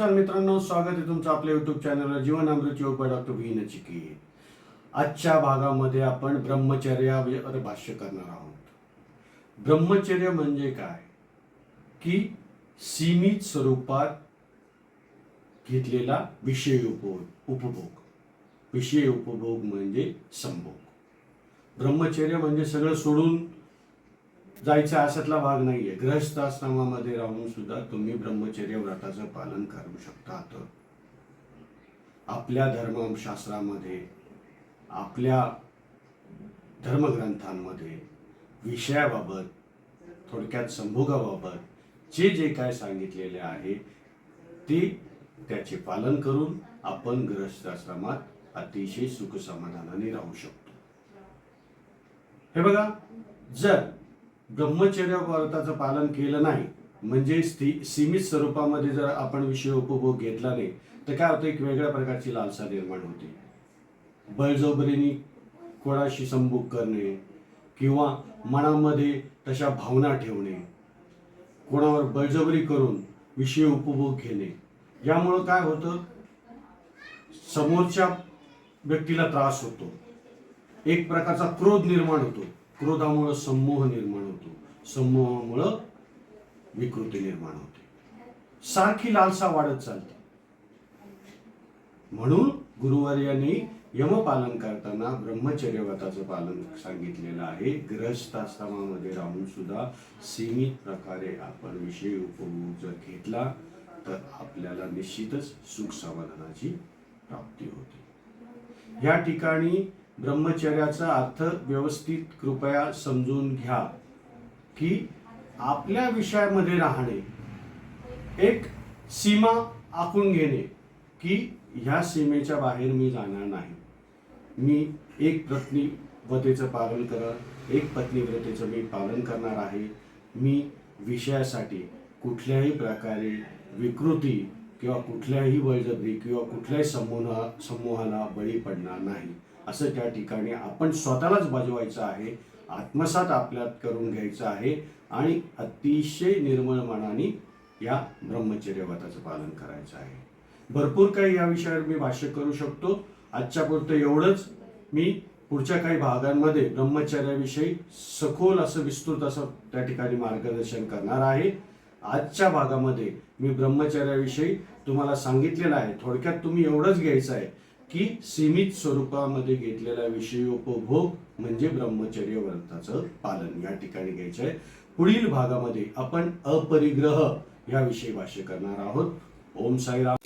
नमस्कार मित्रांनो स्वागत आहे तुमचं आपल्या युट्यूब चॅनलवर जीवन अमृत योग बाय डॉक्टर व्ही नचिके. आजच्या भागामध्ये आपण ब्रह्मचर्यावर भाष्य करणार आहोत. ब्रह्मचर्य म्हणजे काय? की सीमित स्वरूपात घेतलेला विषय उपभोग उपभोग. विषय उपभोग म्हणजे संभोग. ब्रह्मचर्य म्हणजे सगळं सोडून जायचा अशातला भाग नाहीये. ग्रहस्थ आश्रमामध्ये राहून सुद्धा तुम्ही ब्रह्मचर्य व्रताचं पालन करू शकतात आपल्या धर्मशास्त्रामध्ये आपल्या धर्मग्रंथांमध्ये विषयाबाबत थोडक्यात संभोगाबाबत जे जे काय सांगितलेले आहे ते त्याचे पालन करून आपण ग्रहस्थ आश्रमात अतिशय सुख समाधानाने राहू शकतो. हे बघा जर ब्रह्मचर्य व्रताचं पालन केलं नाही म्हणजे स्थि- सीमित स्वरूपामध्ये जर आपण विषय उपभोग घेतला नाही तर काय होतं? एक वेगळ्या प्रकारची लालसा निर्माण होते. बळजोबरीने कोणाशी संभोग करणे किंवा मनामध्ये तशा भावना ठेवणे कोणावर बळजबरी करून विषय उपभोग घेणे. यामुळं काय होतं? समोरच्या व्यक्तीला त्रास होतो. एक प्रकारचा क्रोध निर्माण होतो. क्रोधामुळं संमोह निर्माण होतो. संमोहामुळं विकृती निर्माण होते. सारखी लालसा वाढत चालते. म्हणून गुरुवर्यांनी यमपालन करताना ब्रह्मचर्य व्रताचं पालन सांगितलेलं आहे. ग्रहस्थाश्रमामध्ये राहून सुद्धा सीमित प्रकारे आपण विषय उपभोग जर घेतला तर आपल्याला निश्चितच सुख समाधानाची प्राप्ती होते. या ठिकाणी ब्रह्मचर्याचा अर्थ व्यवस्थित कृपया समजून घ्या की आपल्या विषयामध्ये राहणे एक सीमा आखून घेणे की ह्या सीमेच्या बाहेर मी जाणार नाही. मी एक पत्नी व्रतेचं पालन करत एक पत्नीव्रतेचं मी पालन करणार आहे. मी विषयासाठी कुठल्याही प्रकारे विकृती किंवा कुठल्याही बळजबरी किंवा कुठल्याही समूहा समूहाला बळी पडणार नाही. असं त्या ठिकाणी आपण स्वतःलाच बजवायचं आहे आत्मसात आपल्यात करून घ्यायचं आहे आणि अतिशय निर्मळ मनाने या ब्रह्मचर्य व्रताचं पालन करायचं आहे. भरपूर काही या विषयावर मी भाष्य करू शकतो. आजच्या पुरतं एवढंच. मी पुढच्या काही भागांमध्ये ब्रह्मचर्याविषयी सखोल असं विस्तृत असं त्या ठिकाणी मार्गदर्शन करणार आहे. आजच्या भागामध्ये मी ब्रह्मचर्याविषयी तुम्हाला सांगितलेलं आहे. थोडक्यात तुम्ही एवढंच घ्यायचं आहे. की सीमित स्वरूपामध्ये घेतलेला विषयोपभोग म्हणजे ब्रह्मचर्य व्रताचं पालन या ठिकाणी घ्यायचं आहे पुढील भागामध्ये आपण अपरिग्रह याविषयी भाष्य करणार आहोत. ओम साईराम.